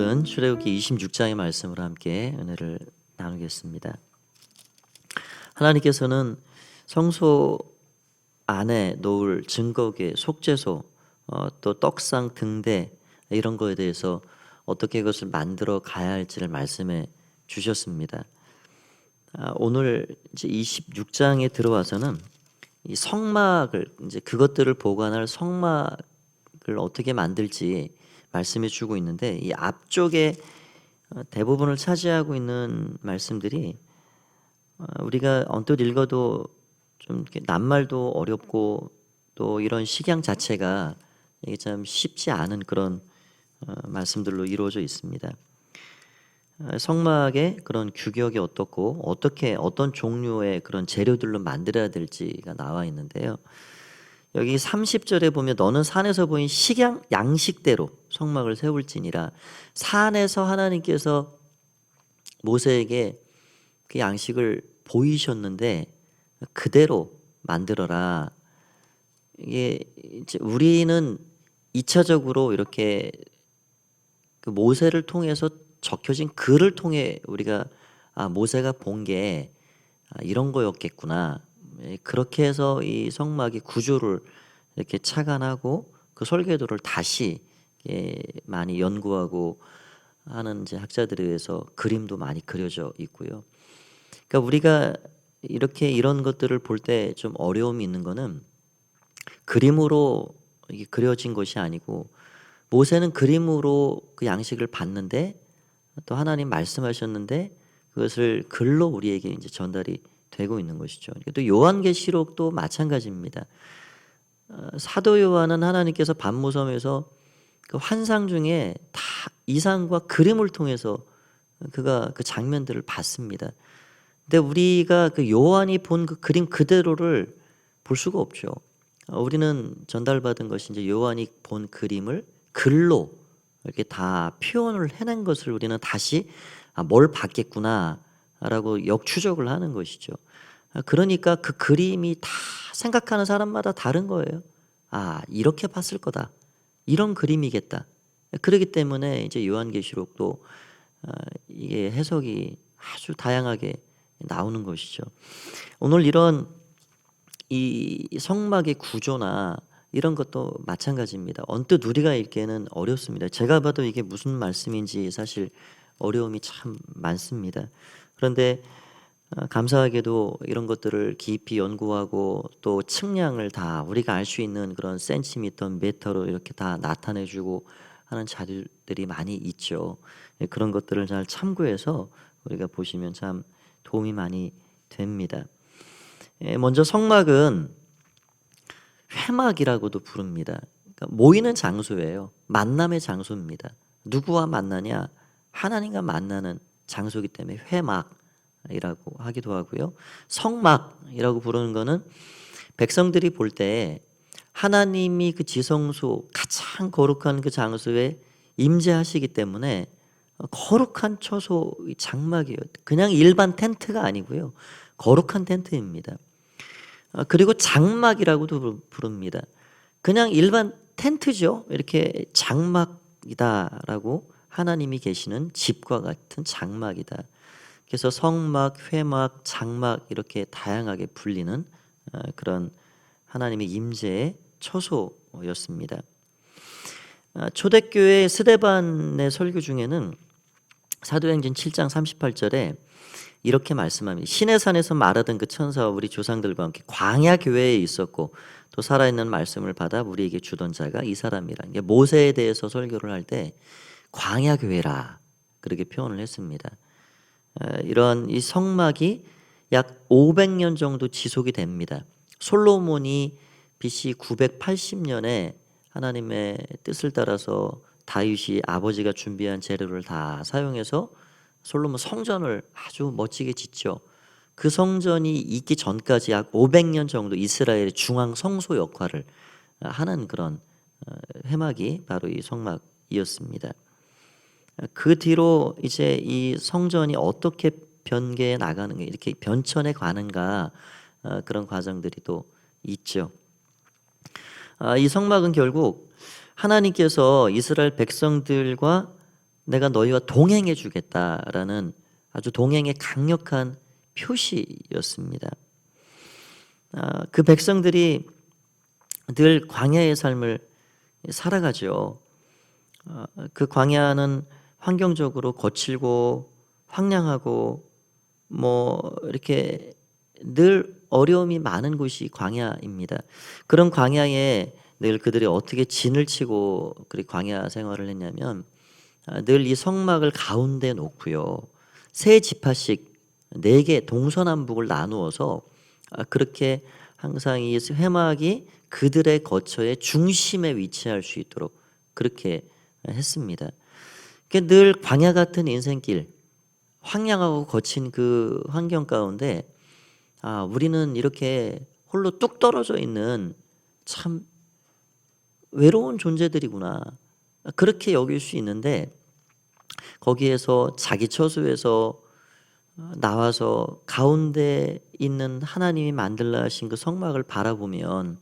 오늘은 출애굽기 26장의 말씀을 함께 은혜를 나누겠습니다. 하나님께서는 성소 안에 놓을 증거계, 속죄소, 어, 또 떡상 등대 이런 거에 대해서 어떻게 그것을 만들어 가야 할지를 말씀해 주셨습니다. 아, 오늘 이제 26장에 들어와서는 이 성막을 이제 그것들을 보관할 성막을 어떻게 만들지 말씀해 주고 있는데 이 앞쪽에 어, 대부분을 차지하고 있는 말씀들이 어, 우리가 언뜻 읽어도 좀 낱말도 어렵고 또 이런 식양 자체가 이게 참 쉽지 않은 그런 어, 말씀들로 이루어져 있습니다. 어, 성막의 그런 규격이 어떻고 어떻게 어떤 종류의 그런 재료들로 만들어야 될지가 나와 있는데요. 여기 30절에 보면 너는 산에서 보인 식양 양식대로 성막을 세울지니라 산에서 하나님께서 모세에게 그 양식을 보이셨는데 그대로 만들어라. 이게 이제 우리는 2차적으로 이렇게 그 모세를 통해서 적혀진 글을 통해 우리가 아 모세가 본게 아, 이런 거였겠구나. 예, 그렇게 해서 이 성막의 구조를 이렇게 착안하고 그 설계도를 다시 예, 많이 연구하고 하는 이제 학자들에 의해서 그림도 많이 그려져 있고요. 그러니까 우리가 이렇게 이런 것들을 볼 때 좀 어려움이 있는 거는 그림으로 그려진 것이 아니고 모세는 그림으로 그 양식을 봤는데 또 하나님 말씀하셨는데 그것을 글로 우리에게 이제 전달이 되고 있는 것이죠. 또 요한계시록도 마찬가지입니다. 어, 사도 요한은 하나님께서 반모섬에서 그 환상 중에 다 이상과 그림을 통해서 그가 그 장면들을 봤습니다. 근데 우리가 그 요한이 본 그 그림 그대로를 볼 수가 없죠. 어, 우리는 전달받은 것이 이제 요한이 본 그림을 글로 이렇게 다 표현을 해낸 것을 우리는 다시 아, 뭘 봤겠구나 라고 역추적을 하는 것이죠. 아, 그러니까 그 그림이 다 생각하는 사람마다 다른 거예요. 아 이렇게 봤을 거다. 이런 그림이겠다. 그렇기 때문에 이제 요한계시록도 아, 이게 해석이 아주 다양하게 나오는 것이죠. 오늘 이런 이 성막의 구조나 이런 것도 마찬가지입니다. 언뜻 우리가 읽기에는 어렵습니다. 제가 봐도 이게 무슨 말씀인지 사실 어려움이 참 많습니다. 그런데 어, 감사하게도 이런 것들을 깊이 연구하고 또 측량을 다 우리가 알 수 있는 그런 센티미터, 미터로 이렇게 다 나타내주고 하는 자료들이 많이 있죠. 예, 그런 것들을 잘 참고해서 우리가 보시면 참 도움이 많이 됩니다. 예, 먼저 성막은 회막이라고도 부릅니다. 그러니까 모이는 장소예요. 만남의 장소입니다. 누구와 만나냐? 하나님과 만나는 장소이기 때문에 회막이라고 하기도 하고요. 성막이라고 부르는 거는 백성들이 볼 때 하나님이 그 지성소 가장 거룩한 그 장소에 임재하시기 때문에 거룩한 처소 장막이에요. 그냥 일반 텐트가 아니고요. 거룩한 텐트입니다. 어, 그리고 장막이라고도 부릅니다. 그냥 일반 텐트죠. 이렇게 장막이다라고 하나님이 계시는 집과 같은 장막이다. 그래서 성막, 회막, 장막 이렇게 다양하게 불리는 어, 그런 하나님의 임재의 처소였습니다. 어, 초대교회 스데반의 설교 중에는 사도행전 7장 38절에 이렇게 말씀합니다. 신의 산에서 말하던 그 천사와 우리 조상들과 함께 광야 교회에 있었고 또 살아있는 말씀을 받아 우리에게 주던 자가 이 사람이라. 이게 모세에 대해서 설교를 할 때 광야 교회라 그렇게 표현을 했습니다. 이런 이 성막이 약 500년 정도 지속이 됩니다. 솔로몬이 BC 980년에 하나님의 뜻을 따라서 다윗이 아버지가 준비한 재료를 다 사용해서 솔로몬 성전을 아주 멋지게 짓죠. 그 성전이 있기 전까지 약 500년 정도 이스라엘의 중앙 성소 역할을 하는 그런 어, 해막이 바로 이 성막이었습니다. 그 뒤로 이제 이 성전이 어떻게 변개해 나가는 게 이렇게 변천해 가는가 어, 그런 과정들이 또 있죠. 아, 이 성막은 결국 하나님께서 이스라엘 백성들과 내가 너희와 동행해 주겠다라는 아주 동행의 강력한 표시였습니다. 아, 그 백성들이 늘 광야의 삶을 살아가죠. 아, 그 광야는 환경적으로 거칠고 황량하고 뭐 이렇게 늘 어려움이 많은 곳이 광야입니다. 그런 광야에 늘 그들이 어떻게 진을 치고 그리 광야 생활을 했냐면 아, 늘이 성막을 가운데 놓고요. 세 지파씩 네 개 동서남북을 나누어서 아, 그렇게 항상 이 회막이 그들의 거처의 중심에 위치할 수 있도록 그렇게 했습니다. 늘 광야 같은 인생길, 황량하고 거친 그 환경 가운데 아, 우리는 이렇게 홀로 뚝 떨어져 있는 참 외로운 존재들이구나. 그렇게 여길 수 있는데 거기에서 자기 처소에서 나와서 가운데 있는 하나님이 만들라 하신 그 성막을 바라보면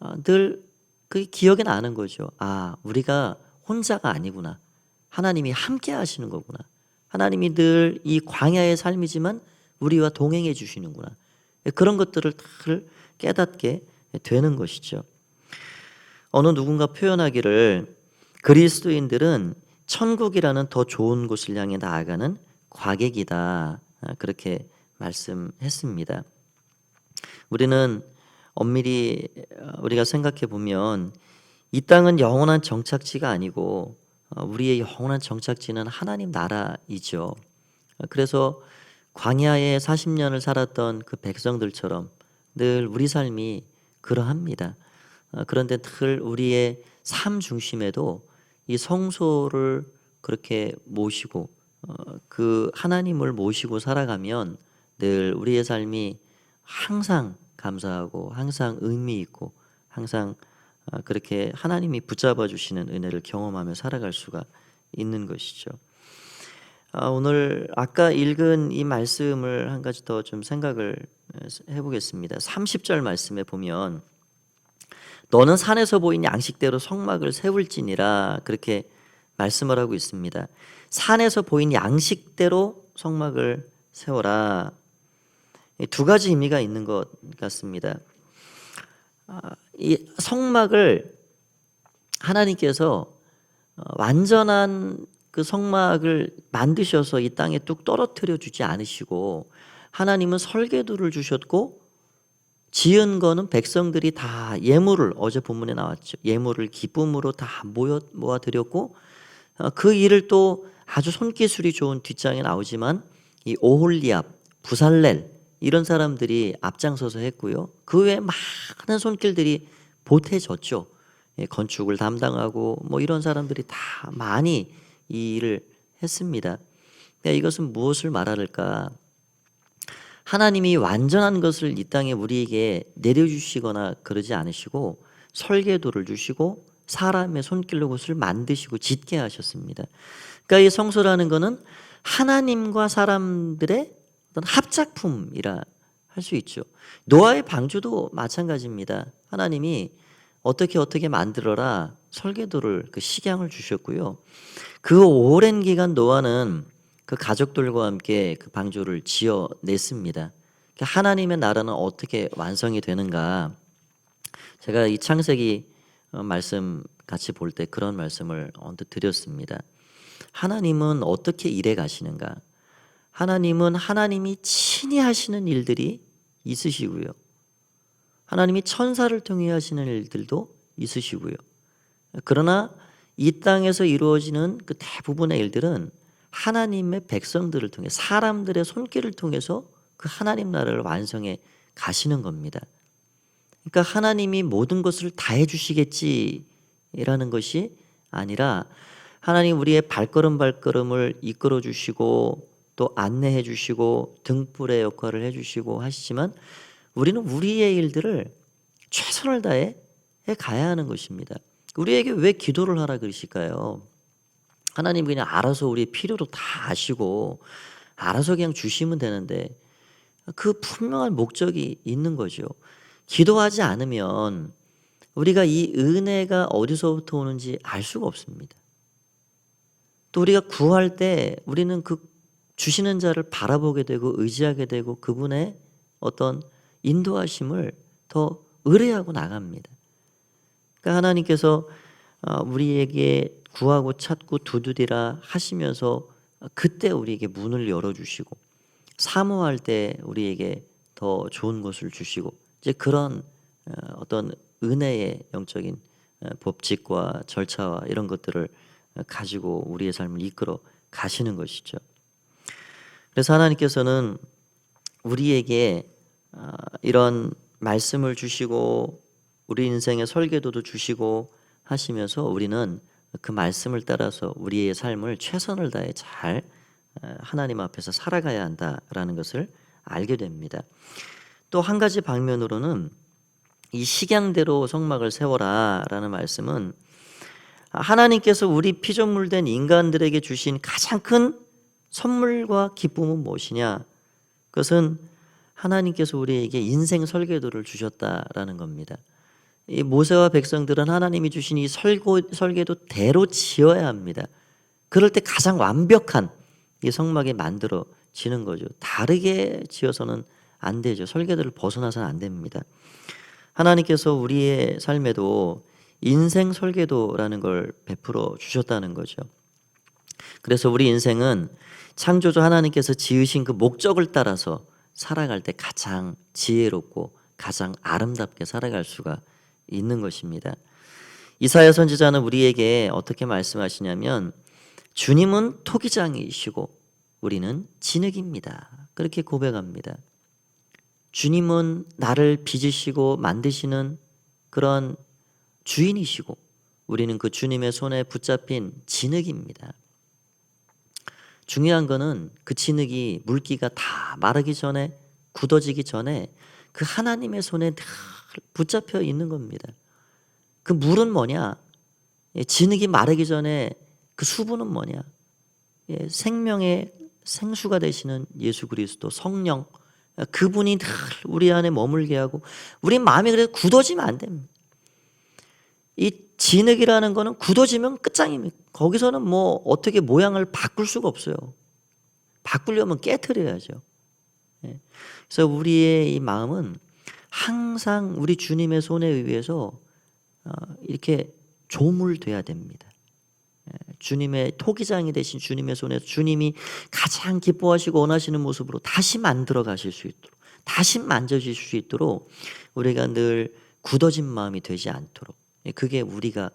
아, 늘 그게 기억에 나는 거죠. 아, 우리가 혼자가 아니구나. 하나님이 함께 하시는 거구나. 하나님이 늘 이 광야의 삶이지만 우리와 동행해 주시는구나. 그런 것들을 늘 깨닫게 되는 것이죠. 어느 누군가 표현하기를 그리스도인들은 천국이라는 더 좋은 곳을 향해 나아가는 과객이다. 아, 그렇게 말씀했습니다. 우리는 엄밀히 어, 우리가 생각해 보면 이 땅은 영원한 정착지가 아니고 어, 우리의 영원한 정착지는 하나님 나라이죠. 어, 그래서 광야에 40년을 살았던 그 백성들처럼 늘 우리 삶이 그러합니다. 그런데 늘 우리의 삶 중심에도 이 성소를 그렇게 모시고 그 하나님을 모시고 살아가면 늘 우리의 삶이 항상 감사하고 항상 의미 있고 항상 아, 그렇게 하나님이 붙잡아 주시는 은혜를 경험하며 살아갈 수가 있는 것이죠. 아, 오늘 아까 읽은 이 말씀을 한 가지 더 좀 생각을 해보겠습니다. 30절 말씀에 보면 너는 산에서 보인 양식대로 성막을 세울지니라 그렇게 말씀을 하고 있습니다. 산에서 보인 양식대로 성막을 세워라. 두 가지 의미가 있는 것 같습니다. 아, 이 성막을 하나님께서 어, 완전한 그 성막을 만드셔서 이 땅에 뚝 떨어뜨려 주지 않으시고 하나님은 설계도를 주셨고 지은 거는 백성들이 다 예물을 어제 본문에 나왔죠. 예물을 기쁨으로 다 모여 모아 드렸고 어, 그 일을 또 아주 손기술이 좋은 뒷장에 나오지만 이 오홀리압, 부살렐 이런 사람들이 앞장서서 했고요. 그 외에 많은 손길들이 보태졌죠. 예, 건축을 담당하고 뭐 이런 사람들이 다 많이 이 일을 했습니다. 그러니까 이것은 무엇을 말할까? 하나님이 완전한 것을 이 땅에 우리에게 내려주시거나 그러지 않으시고 설계도를 주시고 사람의 손길로 그것을 만드시고 짓게 하셨습니다. 그러니까 이 성소라는 것은 하나님과 사람들의 어떤 합작품이라 할 수 있죠. 노아의 방주도 마찬가지입니다. 하나님이 어떻게 어떻게 만들어라 설계도를 그 식양을 주셨고요. 그 오랜 기간 노아는 그 가족들과 함께 그 방주를 지어 냈습니다. 그러니까 하나님의 나라는 어떻게 완성이 되는가? 제가 이 창세기 어, 말씀 같이 볼 때 그런 말씀을 언뜻 드렸습니다. 하나님은 어떻게 일해 가시는가? 하나님은 하나님이 친히 하시는 일들이 있으시고요. 하나님이 천사를 통해 하시는 일들도 있으시고요. 그러나 이 땅에서 이루어지는 그 대부분의 일들은 하나님의 백성들을 통해 사람들의 손길을 통해서 그 하나님 나라를 완성해 가시는 겁니다. 그러니까 하나님이 모든 것을 다 해주시겠지라는 것이 아니라 하나님 우리의 발걸음 발걸음을 이끌어 주시고 또 안내해 주시고 등불의 역할을 해 주시고 하시지만 우리는 우리의 일들을 최선을 다해 해 가야 하는 것입니다. 우리에게 왜 기도를 하라 그러실까요? 하나님 그냥 알아서 우리의 필요도 다 아시고 알아서 그냥 주시면 되는데 그 분명한 목적이 있는 거죠. 기도하지 않으면 우리가 이 은혜가 어디서부터 오는지 알 수가 없습니다. 또 우리가 구할 때 우리는 그 주시는 자를 바라보게 되고 의지하게 되고 그분의 어떤 인도하심을 더 의뢰하고 나갑니다. 그러니까 하나님께서 어, 우리에게 구하고 찾고 두드리라 하시면서 그때 우리에게 문을 열어주시고 사모할 때 우리에게 더 좋은 것을 주시고 이제 그런 어, 어떤 은혜의 영적인 어, 법칙과 절차와 이런 것들을 가지고 우리의 삶을 이끌어 가시는 것이죠. 그래서 하나님께서는 우리에게 어, 이런 말씀을 주시고 우리 인생의 설계도도 주시고 하시면서 우리는 그 말씀을 따라서 우리의 삶을 최선을 다해 잘 어, 하나님 앞에서 살아가야 한다라는 것을 알게 됩니다. 또 한 가지 방면으로는 이 식양대로 성막을 세워라라는 말씀은 하나님께서 우리 피조물된 인간들에게 주신 가장 큰 선물과 기쁨은 무엇이냐? 그것은 하나님께서 우리에게 인생 설계도를 주셨다라는 겁니다. 이 모세와 백성들은 하나님이 주신 이 설고, 설계도 대로 지어야 합니다. 그럴 때 가장 완벽한 이 성막이 만들어지는 거죠. 다르게 지어서는 안 되죠. 설계도를 벗어나서는 안 됩니다. 하나님께서 우리의 삶에도 인생 설계도라는 걸 베풀어 주셨다는 거죠. 그래서 우리 인생은 창조주 하나님께서 지으신 그 목적을 따라서 살아갈 때 가장 지혜롭고 가장 아름답게 살아갈 수가 있는 것입니다. 이사야 선지자는 우리에게 어떻게 말씀하시냐면 주님은 토기장이시고 우리는 진흙입니다. 그렇게 고백합니다. 주님은 나를 빚으시고 만드시는 그런 주인이시고 우리는 그 주님의 손에 붙잡힌 진흙입니다. 중요한 거는 그 진흙이 물기가 다 마르기 전에 굳어지기 전에 그 하나님의 손에 늘 붙잡혀 있는 겁니다. 그 물은 뭐냐? 예, 진흙이 마르기 전에 그 수분은 뭐냐? 예, 생명의 생수가 되시는 예수 그리스도 성령 그분이 늘 우리 안에 머물게 하고 우리 마음이 그래서 굳어지면 안 됩니다. 이 진흙이라는 거는 굳어지면 끝장입니다. 거기서는 뭐 어떻게 모양을 바꿀 수가 없어요. 바꾸려면 깨뜨려야죠. 예. 그래서 우리의 이 마음은 항상 우리 주님의 손에 의해서 어, 이렇게 조물돼야 됩니다. 예. 주님의 토기장이 되신 주님의 손에서 주님이 가장 기뻐하시고 원하시는 모습으로 다시 만들어 가실 수 있도록 다시 만져질 수 있도록 우리가 늘 굳어진 마음이 되지 않도록 예, 그게 우리가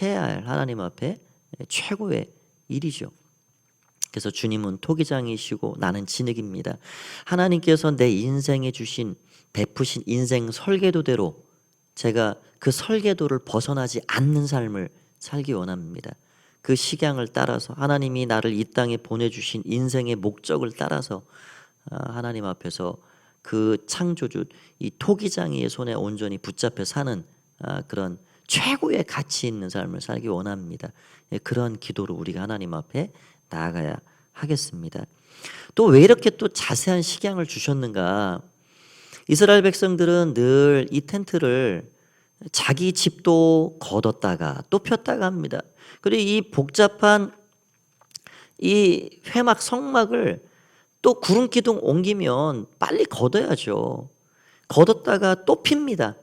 해야 할 하나님 앞에 최고의 일이죠. 그래서 주님은 토기장이시고 나는 진흙입니다. 하나님께서 내 인생에 주신 베푸신 인생 설계도대로 제가 그 설계도를 벗어나지 않는 삶을 살기 원합니다. 그 식양을 따라서 하나님이 나를 이 땅에 보내주신 인생의 목적을 따라서 아, 하나님 앞에서 그 창조주 이 토기장이의 손에 온전히 붙잡혀 사는 아, 그런 최고의 가치 있는 삶을 살기 원합니다. 예, 그런 기도로 우리가 하나님 앞에 나아가야 하겠습니다. 또 왜 이렇게 또 자세한 식양을 주셨는가? 이스라엘 백성들은 늘 이 텐트를 자기 집도 걷었다가 또 폈다가 합니다. 그리고 이 복잡한 이 회막 성막을 또 구름 기둥 옮기면 빨리 걷어야죠. 걷었다가 또 핍니다.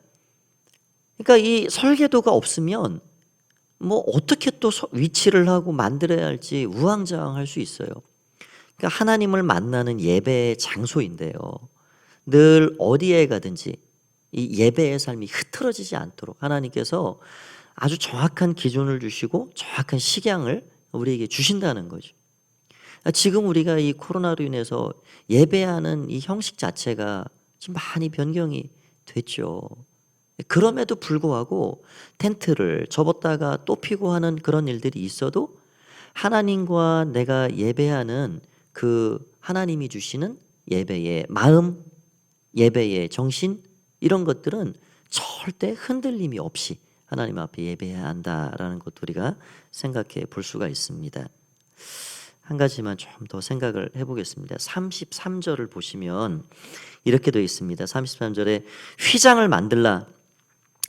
그러니까 이 설계도가 없으면 뭐 어떻게 또 위치를 하고 만들어야 할지 우왕좌왕할 수 있어요. 그러니까 하나님을 만나는 예배의 장소인데요. 늘 어디에 가든지 이 예배의 삶이 흐트러지지 않도록 하나님께서 아주 정확한 기준을 주시고 정확한 식양을 우리에게 주신다는 거죠. 지금 우리가 이 코로나로 인해서 예배하는 이 형식 자체가 지금 많이 변경이 됐죠. 그럼에도 불구하고 텐트를 접었다가 또 피고 하는 그런 일들이 있어도 하나님과 내가 예배하는 그 하나님이 주시는 예배의 마음, 예배의 정신 이런 것들은 절대 흔들림이 없이 하나님 앞에 예배해야 한다라는 것 우리가 생각해 볼 수가 있습니다. 한 가지만 좀 더 생각을 해보겠습니다. 33절을 보시면 이렇게 되어 있습니다. 33절에 휘장을 만들라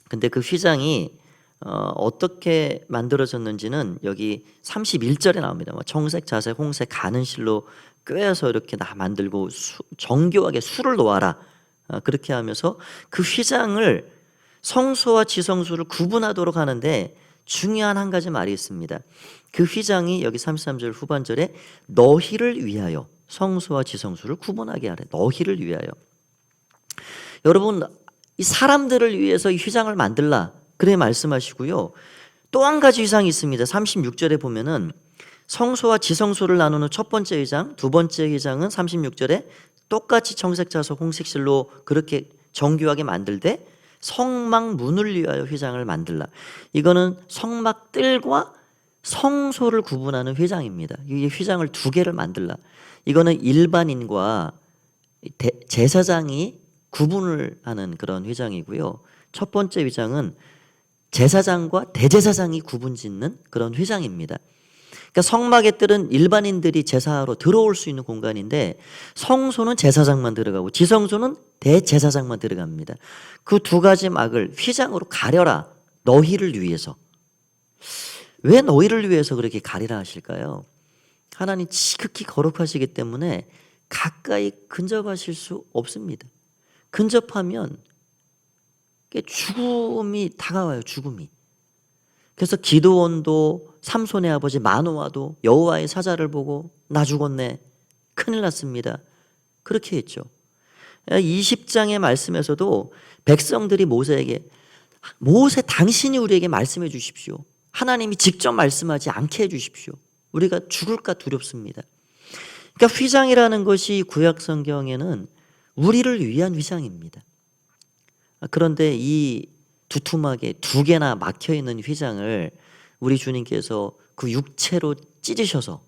근데 그 휘장이 어, 어떻게 만들어졌는지는 여기 31절에 나옵니다. 뭐 청색, 자색, 홍색, 가는 실로 꿰어서 이렇게 다 만들고 수, 정교하게 수를 놓아라. 어, 그렇게 하면서 그 휘장을 성소와 지성소를 구분하도록 하는데 중요한 한 가지 말이 있습니다. 그 휘장이 여기 33절 후반절에 너희를 위하여 성소와 지성소를 구분하게 하래. 너희를 위하여. 여러분 이 사람들을 위해서 이 휘장을 만들라 그래 말씀하시고요. 또 한 가지 휘장이 있습니다. 36절에 보면은 성소와 지성소를 나누는 첫 번째 휘장, 두 번째 휘장은 36절에 똑같이 청색 자석 홍색실로 그렇게 정교하게 만들되 성막 문을 위하여 휘장을 만들라. 이거는 성막 뜰과 성소를 구분하는 휘장입니다. 이 휘장을 두 개를 만들라. 이거는 일반인과 대- 제사장이 구분을 하는 그런 휘장이고요. 첫 번째 휘장은 제사장과 대제사장이 구분 짓는 그런 휘장입니다. 그러니까 성막의 뜰은 일반인들이 제사하러 들어올 수 있는 공간인데 성소는 제사장만 들어가고 지성소는 대제사장만 들어갑니다. 그 두 가지 막을 휘장으로 가려라. 너희를 위해서. 왜 너희를 위해서 그렇게 가리라 하실까요? 하나님 지극히 거룩하시기 때문에 가까이 근접하실 수 없습니다. 근접하면 죽음이 다가와요. 죽음이. 그래서 기도원도 삼손의 아버지 마노아도 여호와의 사자를 보고 나 죽었네. 큰일 났습니다. 그렇게 했죠. 20장의 말씀에서도 백성들이 모세에게 모세 당신이 우리에게 말씀해 주십시오. 하나님이 직접 말씀하지 않게 해 주십시오. 우리가 죽을까 두렵습니다. 그러니까 휘장이라는 것이 구약 성경에는 우리를 위한 휘장입니다. 그런데 이 두툼하게 두 개나 막혀 있는 휘장을 우리 주님께서 그 육체로 찢으셔서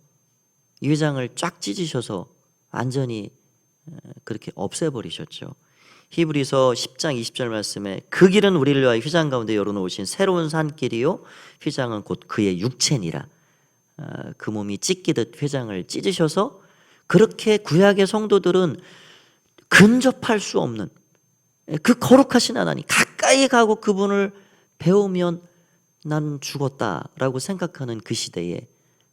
이 휘장을 쫙 찢으셔서 완전히 어, 그렇게 없애버리셨죠. 히브리서 10장 20절 말씀에 그 길은 우리를 위하여 휘장 가운데 열어놓으신 새로운 산길이요 휘장은 곧 그의 육체니라. 어, 그 몸이 찢기듯 휘장을 찢으셔서 그렇게 구약의 성도들은 근접할 수 없는 그 거룩하신 하나님 가까이 가고 그분을 배우면 나는 죽었다라고 생각하는 그 시대에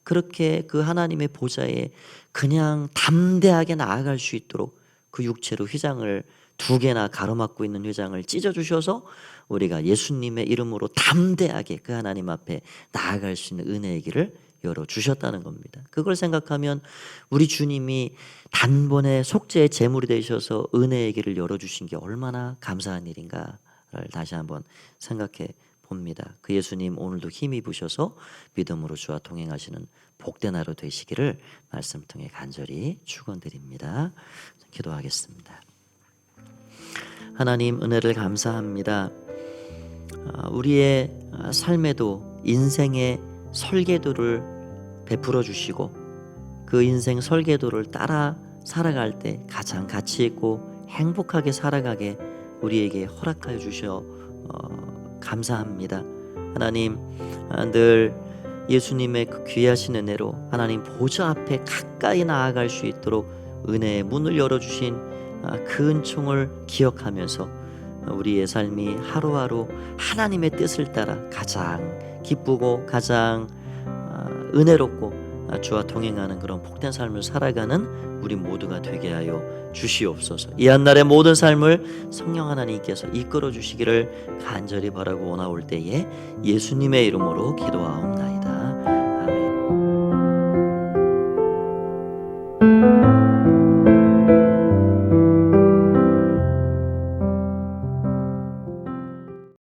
그렇게 그 하나님의 보좌에 그냥 담대하게 나아갈 수 있도록 그 육체로 휘장을 두 개나 가로막고 있는 휘장을 찢어 주셔서 우리가 예수님의 이름으로 담대하게 그 하나님 앞에 나아갈 수 있는 은혜의 길을 열어 주셨다는 겁니다. 그걸 생각하면 우리 주님이 단번에 속죄의 제물이 되셔서 은혜의 길을 열어 주신 게 얼마나 감사한 일인가를 다시 한번 생각해 봅니다. 그 예수님 오늘도 힘이 부셔서 믿음으로 주와 동행하시는 복된 하루 되시기를 말씀 통해 간절히 축원드립니다. 기도하겠습니다. 하나님 은혜를 감사합니다. 아, 우리의 아, 삶에도 인생의 설계도를 베풀어 주시고 그 인생 설계도를 따라 살아갈 때 가장 가치 있고 행복하게 살아가게 우리에게 허락하여 주셔 어, 감사합니다. 하나님 아, 늘 예수님의 그 귀하신 은혜로 하나님 보좌 앞에 가까이 나아갈 수 있도록 은혜의 문을 열어 주신 아, 그 은총을 기억하면서 우리의 삶이 하루하루 하나님의 뜻을 따라 가장 기쁘고 가장 아, 은혜롭고 아, 주와 동행하는 그런 복된 삶을 살아가는 우리 모두가 되게 하여 주시옵소서. 이 한날의 모든 삶을 성령 하나님께서 이끌어 주시기를 간절히 바라고 원하올 때에 예수님의 이름으로 기도하옵나이다.